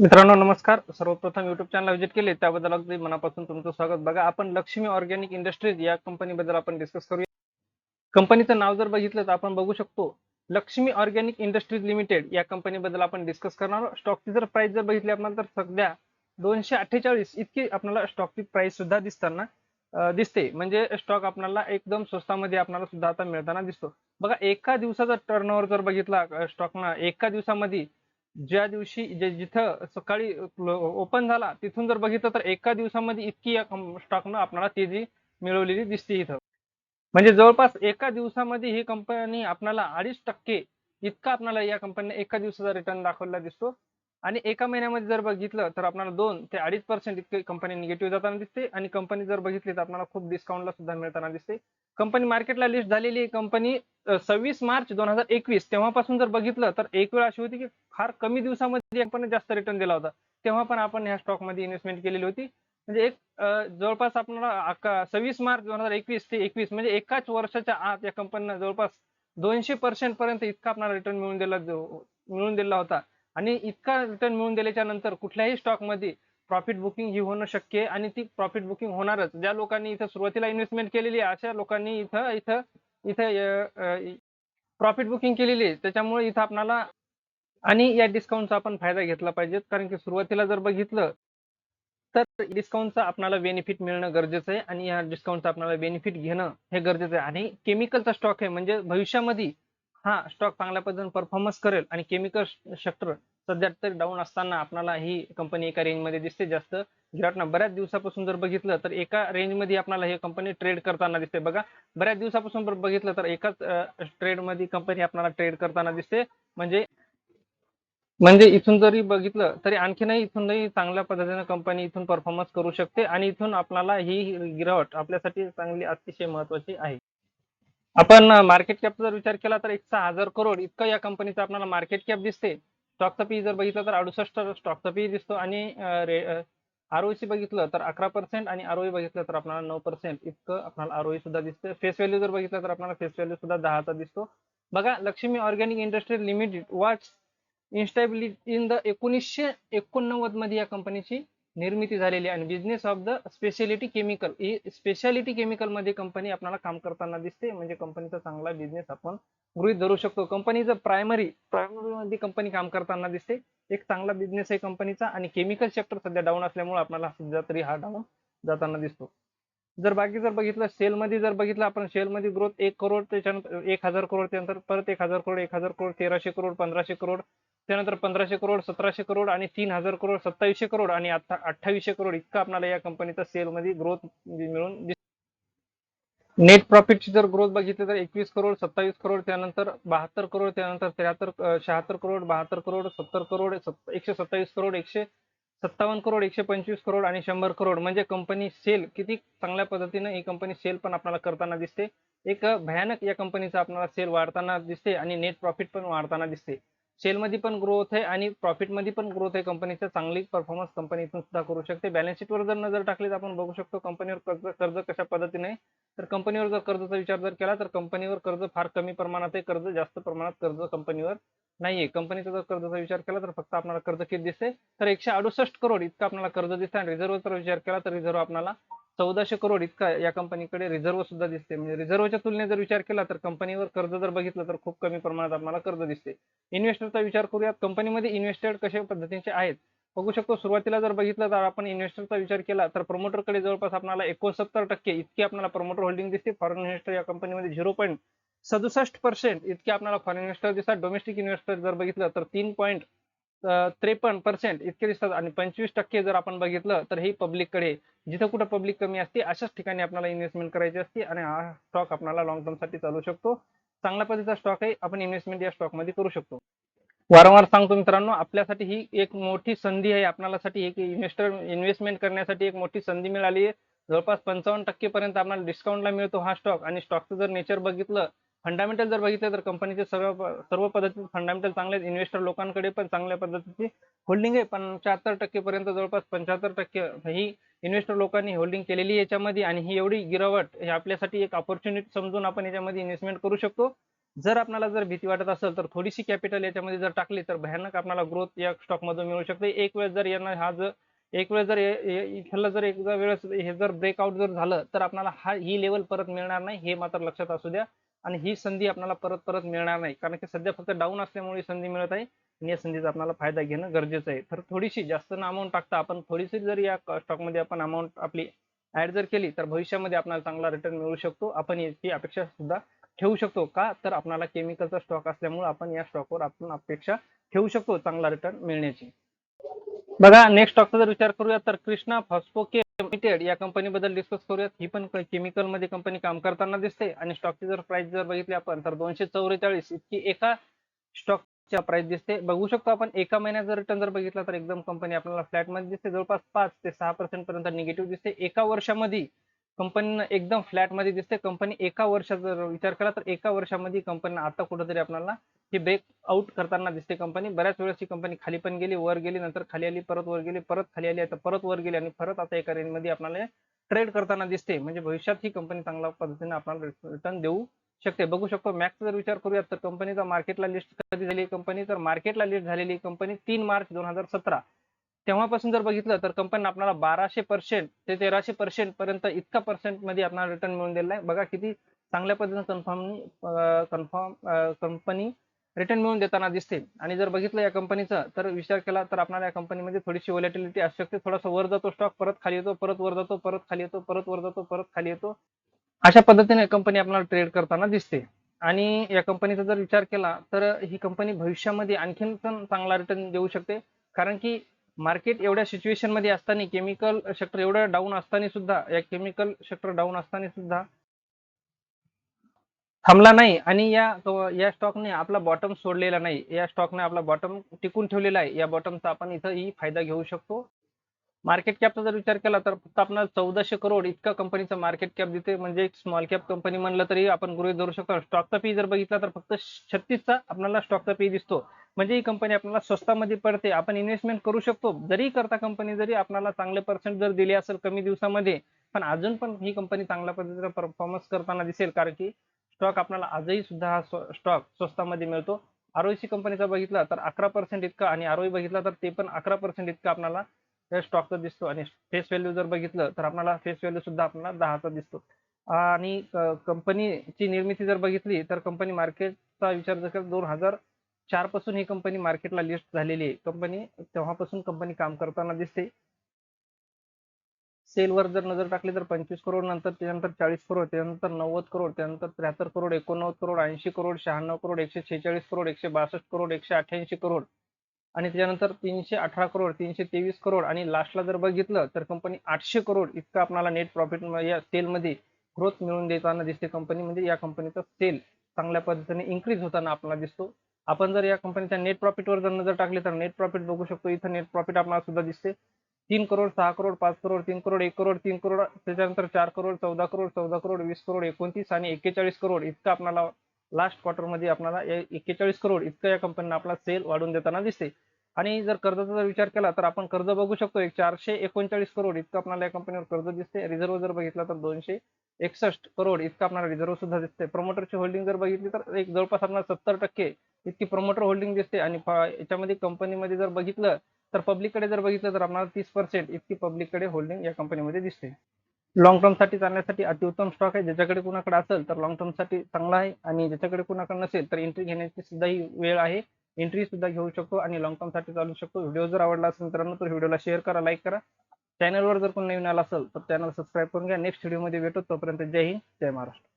मित्रांनो नमस्कार. सर्वप्रथम युट्यूब चॅनल व्हिजिट केले. त्याबद्दल अगदी मनापासून तुमचं स्वागत. बघा आपण लक्ष्मी ऑर्गॅनिक इंडस्ट्रीज या कंपनीबद्दल आपण डिस्कस करूया. कंपनीचं नाव जर बघितलं तर आपण बघू शकतो लक्ष्मी ऑर्गॅनिक इंडस्ट्रीज लिमिटेड या कंपनीबद्दल आपण डिस्कस करणार स्टॉकची जर प्राइस जर बघितली आपण तर सध्या दोनशे अठ्ठेचाळीस इतकी आपल्याला स्टॉकची प्राइस सुद्धा दिसताना दिसते. म्हणजे स्टॉक आपल्याला एकदम स्वस्तामध्ये आपल्याला सुद्धा आता मिळताना दिसतो. बघा एका दिवसाचा टर्नओव्हर जर बघितला स्टॉकना एका दिवसामध्ये ज्या दिवशी जे जिथं सकाळी ओपन झाला तिथून जर बघितलं तर एका दिवसामध्ये इतकी या स्टॉकनं आपल्याला तेजी मिळवलेली दिसते इथं. म्हणजे जवळपास एका दिवसामध्ये ही कंपनी आपल्याला अडीच टक्के इतका आपल्याला या कंपनीने एका दिवसाचा रिटर्न दाखवलेला दिसतो. आणि एका महिन्यामध्ये जर बघितलं तर आपल्याला दोन ते अडीच पर्सेंट इतके कंपनी निगेटिव्ह जाताना दिसते आणि कंपनी जर बघितली तर आपल्याला खूप डिस्काउंटला सुद्धा मिळताना दिसते. कंपनी मार्केटला लिस्ट झालेली आहे कंपनी सव्वीस मार्च दोन हजार एकवीस. तेव्हापासून जर बघितलं तर एक वेळ अशी होती की फार कमी दिवसामध्ये कंपनी जास्त रिटर्न दिला होता. तेव्हा पण आपण ह्या स्टॉकमध्ये इन्व्हेस्टमेंट केलेली होती. म्हणजे एक जवळपास आपल्याला सव्वीस मार्च दोन हजार एकवीस ते एकवीस म्हणजे एकाच वर्षाच्या आत या कंपनीनं जवळपास दोनशे पर्सेंट पर्यंत इतका आपल्याला रिटर्न मिळून दिला मिळून दिला होता. आणि इतका रिटर्न मिळून दिल्याच्या नंतर कुठल्याही स्टॉकमध्ये प्रॉफिट बुकिंग ही होणं शक्य आहे आणि ती प्रॉफिट बुकिंग होणारच. ज्या लोकांनी इथं सुरुवातीला इन्व्हेस्टमेंट केलेली आहे अशा लोकांनी इथं इथं इथं प्रॉफिट बुकिंग केलेली आहे. त्याच्यामुळे इथं आपणाला आणि या डिस्काउंटचा आपण फायदा घेतला पाहिजे. कारण की सुरुवातीला जर बघितलं तर डिस्काउंटचा आपल्याला बेनिफिट मिळणं गरजेचं आहे आणि या डिस्काउंटचा आपल्याला बेनिफिट घेणं हे गरजेचं आहे. आणि केमिकलचा स्टॉक आहे म्हणजे भविष्यामध्ये हा स्टॉक चांगल्या पद्धतीने परफॉर्मन्स करेल आणि केमिकल सेक्टर सध्या तरी डाऊन असताना आपल्याला ही कंपनी एका रेंजमध्ये दिसते. जास्त गिराटनं बऱ्याच दिवसापासून जर बघितलं तर एका रेंजमध्ये आपल्याला ही कंपनी ट्रेड करताना दिसते. बघा बऱ्याच दिवसापासून जर बघितलं तर एकाच ट्रेडमध्ये कंपनी आपल्याला ट्रेड करताना दिसते. म्हणजे म्हणजे इथून जरी बघितलं तरी आणखीनही इथूनही चांगल्या पद्धतीने कंपनी इथून परफॉर्मन्स करू शकते आणि इथून आपल्याला ही गिरावट आपल्यासाठी चांगली अतिशय महत्वाची आहे. आपण मार्केट कॅप जर विचार केला तर एक सहा हजार करोड इतकं या कंपनीचं आपल्याला मार्केट कॅप दिसते स्टॉकचा पी जर बघितलं तर अडुसष्ट स्टॉकचा पी दिसतो आणि आरओसी बघितलं तर अकरा पर्सेंट आणि आरओई बघितलं तर आपल्याला नऊ पर्सेंट इतकं आपल्याला आरओई सुद्धा दिसते फेस व्हॅल्यू जर बघितलं तर आपल्याला फेस व्हॅल्यू सुद्धा दहाचा दिसतो. बघा Laxmi organic industry limited watch instability in the एकोणीसशे एकोणनव्वदमध्ये या कंपनीची निर्मिती झालेली आणि business of the speciality chemical he speciality केमिकलमध्ये कंपनी आपल्याला काम करताना दिसते. म्हणजे कंपनीचा चांगला बिझनेस आपण गृहीत धरू शकतो. कंपनीचं प्रायमरी प्रायमरी मध्ये कंपनी काम करताना दिसते. एक चांगला बिझनेस आहे कंपनीचा आणि केमिकल सेक्टर सध्या डाऊन असल्यामुळे आपल्याला सध्या तरी हा डाऊन जाताना दिसतो. जर बाकी जर बघितलं सेल मध्ये जर बघितलं आपण सेल मध्ये ग्रोथ एक करोड त्याच्यानंतर एक हजार करोड त्यानंतर परत एक हजार करोड एक हजार करोड तेराशे करोड पंधराशे करोड त्यानंतर पंधराशे करोड सतराशे करोड आणि तीन हजार करोड सत्तावीसशे करोड आणि आता अठ्ठावीसशे करोड इतका आपल्याला या कंपनीचा सेल मध्ये ग्रोथ म्हणजे मिळून नेट प्रॉफिटची जर ग्रोथ बघितली तर एकवीस करोड सत्तावीस करोड त्यानंतर बहात्तर करोड त्यानंतर त्र्याहत्तर शहात्तर करोड बहात्तर करोड सत्तर करोड एकशे सत्तावीस करोड एकशे सत्तावन्न करोड एकशे पंचवीस करोड आणि शंभर करोड म्हणजे कंपनी सेल किती चांगल्या पद्धतीने ही कंपनी सेल पण आपल्याला करताना दिसते. एक भयानक या कंपनीचा आपल्याला सेल वाढताना दिसते आणि नेट प्रॉफिट पण वाढताना दिसते. सेल मध्ये पण ग्रोथ आहे आणि प्रॉफिटमध्ये पण ग्रोथ आहे. कंपनीचा चांगली परफॉर्मन्स कंपनी इथून सुद्धा करू शकते. बॅलन्स शीटवर जर नजर टाकली तर आपण बघू शकतो कंपनीवर कर्ज कर्ज कशा पद्धतीने तर कंपनीवर जर कर्जाचा विचार जर केला तर कंपनीवर कर्ज फार कमी प्रमाणात आहे. कर्ज जास्त प्रमाणात कर्ज कंपनीवर नाहीये. कंपनीचा जर कर्जाचा विचार केला तर फक्त आपल्याला कर्ज किती दिसते तर एकशे अडुसष्ट करोड इतका आपल्याला कर्ज दिसते आणि रिझर्वचा विचार केला तर रिझर्व आपल्याला चौदाशे करोड इतका या कंपनीकडे रिझर्व सुद्धा दिसते म्हणजे रिझर्वच्या तुलनेत जर विचार केला तर कंपनीवर कर्ज जर बघितलं तर खूप कमी प्रमाणात आम्हाला कर्ज दिसते इन्व्हेस्टरचा विचार करूयात कंपनीमध्ये इन्व्हेस्टेड कशा पद्धतीचे आहेत? बघू शकतो सुरुवातीला जर बघितलं तर आपण इन्व्हेस्टरचा विचार केला तर प्रमोटरकडे जवळपास आपल्याला एकोणसत्तर टक्के इतकी आपल्याला प्रमोटर होल्डिंग दिसते. फॉरेन इन्व्हेस्टर या कंपनीमध्ये झिरो पॉईंट सदुसष्ट पर्सेंट इतके आपल्याला फॉरेन इन्व्हेस्टर दिसतात. डोमेस्टिक इन्व्हेस्टर जर बघितलं तर तीन पॉईंट त्रेपन्न पर्सेंट इतके दिसतात. आणि पंचवीस टक्के जर आपण बघितलं तर हे पब्लिककडे जिथं कुठं पब्लिक कमी असते अशाच ठिकाणी आपल्याला इन्व्हेस्टमेंट करायची असते आणि हा स्टॉक आपल्याला लॉंग टर्मसाठी चालू शकतो. चांगल्या पद्धतीचा स्टॉक आहे आपण इन्व्हेस्टमेंट या स्टॉकमध्ये करू शकतो. वारंवार सांगतो मित्रांनो आपल्यासाठी ही एक मोठी संधी आहे. आपल्यासाठी एक इन्व्हेस्टर इन्व्हेस्टमेंट करण्यासाठी एक मोठी संधी मिळाली आहे. जवळपास पंचावन्न टक्के पर्यंत आपल्याला डिस्काउंटला मिळतो हा स्टॉक आणि स्टॉकचं जर नेचर बघितलं फंडामेंटल जर बघितलं तर कंपनीचे सर्व सर्व पद्धतीचे फंडामेंटल चांगले आहेत. इन्व्हेस्टर लोकांकडे पण चांगल्या पद्धतीची होल्डिंग आहे. पंच्याहत्तर टक्के पर्यंत जवळपास पंच्याहत्तर टक्के ही इन्व्हेस्टर लोकांनी होल्डिंग केलेली याच्यामध्ये. आणि ही एवढी गिरावट हे आपल्यासाठी एक ऑपॉर्च्युनिटी समजून आपण याच्यामध्ये इन्व्हेस्टमेंट करू शकतो. जर आपल्याला जर भीती वाटत असेल तर थोडीशी कॅपिटल याच्यामध्ये जर टाकली तर भयानक आपल्याला ग्रोथ या स्टॉक मधून मिळू शकते. एक वेळ जर यांना हा जर एक वेळ जर ह्याला जर एकदा वेळेस हे जर ब्रेकआउट जर झालं तर आपल्याला हा ही लेवल परत मिळणार नाही. हे मात्र लक्षात असू द्या. आणि ही संधी आपल्याला परत परत मिळणार नाही. कारण की सध्या फक्त डाऊन असल्यामुळे ही संधी मिळत आहे आणि या संधीचा आपल्याला फायदा घेणं गरजेचं आहे. तर थोडीशी जास्त ना अमाऊंट टाकता आपण थोडीशी जर या स्टॉकमध्ये आपण अमाऊंट आपली ऍड जर केली तर भविष्यामध्ये आपल्याला चांगला रिटर्न मिळू शकतो. आपण याची अपेक्षा सुद्धा ठेवू शकतो. का? तर आपल्याला केमिकलचा स्टॉक असल्यामुळे आपण या स्टॉकवर आपण अपेक्षा ठेवू शकतो चांगला रिटर्न मिळण्याची. बघा नेक्स्ट स्टॉकचा जर विचार करूया तर कृष्णा फॉस्फोके लिमिटेड या कंपनी बद्दल डिस्कस करूयात. ही पण केमिकलमध्ये कंपनी काम करताना दिसते आणि स्टॉकची जर प्राइस जर बघितली आपण तर दोनशे चौवेचाळीस इतकी एका स्टॉकच्या प्राइस दिसते. बघू शकतो आपण एका महिन्यात रिटर्न जर बघितला तर एकदम कंपनी आपल्याला फ्लॅटमध्ये दिसते. जवळपास पाच ते सहा पर्सेंट पर्यंत निगेटिव्ह दिसते. एका वर्षामध्ये कंपनीनं एकदम फ्लॅटमध्ये दिसते. कंपनी एका वर्षाचा जर विचार केला तर एका वर्षामध्ये कंपनी आता कुठेतरी आपल्याला ही ब्रेक आउट करताना दिसते कंपनी बऱ्याच वेळेस ही कंपनी खाली पण गेली वर गेली नंतर खाली आली परत वर गेली परत खाली आली आता परत वर गेली आणि परत आता एका रेंजमध्ये आपल्याला ट्रेड करताना दिसते. म्हणजे भविष्यात ही कंपनी चांगल्या पद्धतीने आपल्याला रिटर्न देऊ शकते. बघू शकतो मॅक्स जर विचार करूयात तर कंपनीचा मार्केटला लिस्ट कधी झाली? कंपनी तर मार्केटला लिस्ट झालेली कंपनी तीन मार्च दोन हजार सतरा. तेव्हापासून जर बघितलं तर कंपनी आपल्याला बाराशे पर्सेंट ते तेराशे पर्सेंट पर्यंत इतका पर्सेंटमध्ये आपल्याला रिटर्न मिळून दिलेला आहे. बघा किती चांगल्या पद्धतीने कन्फर्म कन्फर्म कंपनी रिटर्न मिळून देताना दिसते आणि जर बघितलं या कंपनीचं तर विचार केला तर आपल्याला या कंपनीमध्ये थोडीशी व्हॉलेटिलिटी असू शकते. थोडासा वर जातो स्टॉक परत खाली येतो परत वर जातो परत खाली येतो परत वर जातो परत खाली येतो. अशा पद्धतीने कंपनी आपल्याला ट्रेड करताना दिसते. आणि या कंपनीचा जर विचार केला तर ही कंपनी भविष्यामध्ये आणखीन पण चांगला रिटर्न देऊ शकते. कारण की मार्केट एवढ्या सिच्युएशनमध्ये असताना केमिकल सेक्टर एवढं डाऊन असताना सुद्धा या केमिकल सेक्टर डाऊन असताना सुद्धा थांबला नाही आणि या या स्टॉकने आपला बॉटम सोडलेला नाही. या स्टॉकने आपला बॉटम टिकून ठेवलेला आहे. या बॉटमचा आपण इथंही फायदा घेऊ शकतो. मार्केट कॅपचा जर विचार केला तर फक्त आपल्याला चौदाशे करोड इतका कंपनीचा मार्केट कॅप देते म्हणजे एक स्मॉल कॅप कंपनी म्हणलं तरी आपण गृहित धरू शकतो. स्टॉकचा पी जर बघितला तर फक्त छत्तीसचा आपल्याला स्टॉकचा पी दिसतो. म्हणजे ही कंपनी आपल्याला स्वस्तामध्ये पडते आपण इन्व्हेस्टमेंट करू शकतो. जरी करता कंपनी जरी आपल्याला चांगले पर्सेंट जर दिले असेल कमी दिवसामध्ये पण अजून पण ही कंपनी चांगल्या पद्धतीने परफॉर्मन्स करताना दिसेल. कारण की स्टॉक आपल्याला आजही सुद्धा हा स्टॉक स्वस्तामध्ये मिळतो. आरओसी कंपनीचा बघितला तर अकरा पर्सेंट इतका आणि आरओई बघितला तर ते पण अकरा पर्सेंट इतका आपल्याला या स्टॉकचा दिसतो. आणि फेस व्हॅल्यू जर बघितलं तर आपल्याला फेस व्हॅल्यू सुद्धा आपल्याला दहाचा दिसतो. आणि कंपनीची निर्मिती जर बघितली तर कंपनी मार्केटचा विचार जर केला दोन हजार चारपासून ही कंपनी मार्केटला लिस्ट झालेली आहे. कंपनी तेव्हापासून कंपनी काम करताना दिसते. सेलवर जर नजर टाकली तर पंचवीस करोड नंतर त्यानंतर चाळीस करोड त्यानंतर नव्वद करोड त्यानंतर त्र्याहत्तर करोड एकोणनव्वद करोड ऐंशी करोड शहाण्णव करोड एकशे शेहेचाळीस करोड एकशे बासष्ट करोड एकशे अठ्ठ्याऐंशी करोड आणि त्याच्यानंतर तीनशे अठरा करोड तीनशे तेवीस करोड आणि लास्टला जर बघितलं तर कंपनी आठशे करोड इतका आपल्याला नेट प्रॉफिट या सेलमध्ये ग्रोथ मिळून देताना दिसते. कंपनी म्हणजे या कंपनीचा सेल चांगल्या पद्धतीने इन्क्रीज होताना आपल्याला दिसतो. आपण जर या कंपनीच्या नेट प्रॉफिटवर जर नजर टाकली तर नेट प्रॉफिट बघू शकतो. इथं नेट प्रॉफिट आपल्याला सुद्धा दिसते. तीन करोड सहा करोड पाच करोड तीन करोड एक करोड तीन करोड त्याच्यानंतर चार करोड चौदा करोड चौदा करोड वीस करोड एकोणतीस आणि एक्केचाळीस करोड इतकं आपल्याला लास्ट क्वार्टरमध्ये आपल्याला एक्केचाळीस करोड इतकं या कंपनीने आपला सेल वाढून देताना दिसते आणि जर कर्जाचा जर विचार केला तर आपण कर्ज बघू शकतो एक चारशे एकोणचाळीस करोड इतकं आपल्याला या कंपनीवर कर्ज दिसते. रिझर्व्ह जर बघितला तर दोनशे एकसष्ट करोड इतकं आपल्याला रिझर्व्ह सुद्धा दिसते. प्रमोटरची होल्डिंग जर बघितली तर एक जवळपास आपल्याला सत्तर टक्के इतकी प्रमोटर होल्डिंग दिसते. आणि याच्यामध्ये कंपनीमध्ये जर बघितलं तर पब्लिककडे जर बघितलं तर आपल्याला तीस पर्सेंट इतकी पब्लिककडे होल्डिंग या कंपनीमध्ये दिसते. लॉंग टर्मसाठी चालण्यासाठी अतिउत्तम स्टॉक आहे. ज्याच्याकडे कुणाकडे असेल तर लॉंग टर्मसाठी चांगला आहे. आणि ज्याच्याकडे कुणाकडे नसेल तर एंट्री घेण्याची सुद्धा ही वेळ आहे. एंट्री सुद्धा घेऊ शकतो आणि लॉंग टर्मसाठी चालू शकतो. व्हिडिओ जर आवडला असेल मित्रांनो तर व्हिडिओला शेअर करा लाईक करा. चॅनलवर जर कोण नवीन आला असेल तर चॅनल सबस्क्राईब करून घ्या. नेक्स्ट व्हिडिओमध्ये भेटतो तोपर्यंत जय हिंद जय महाराष्ट्र.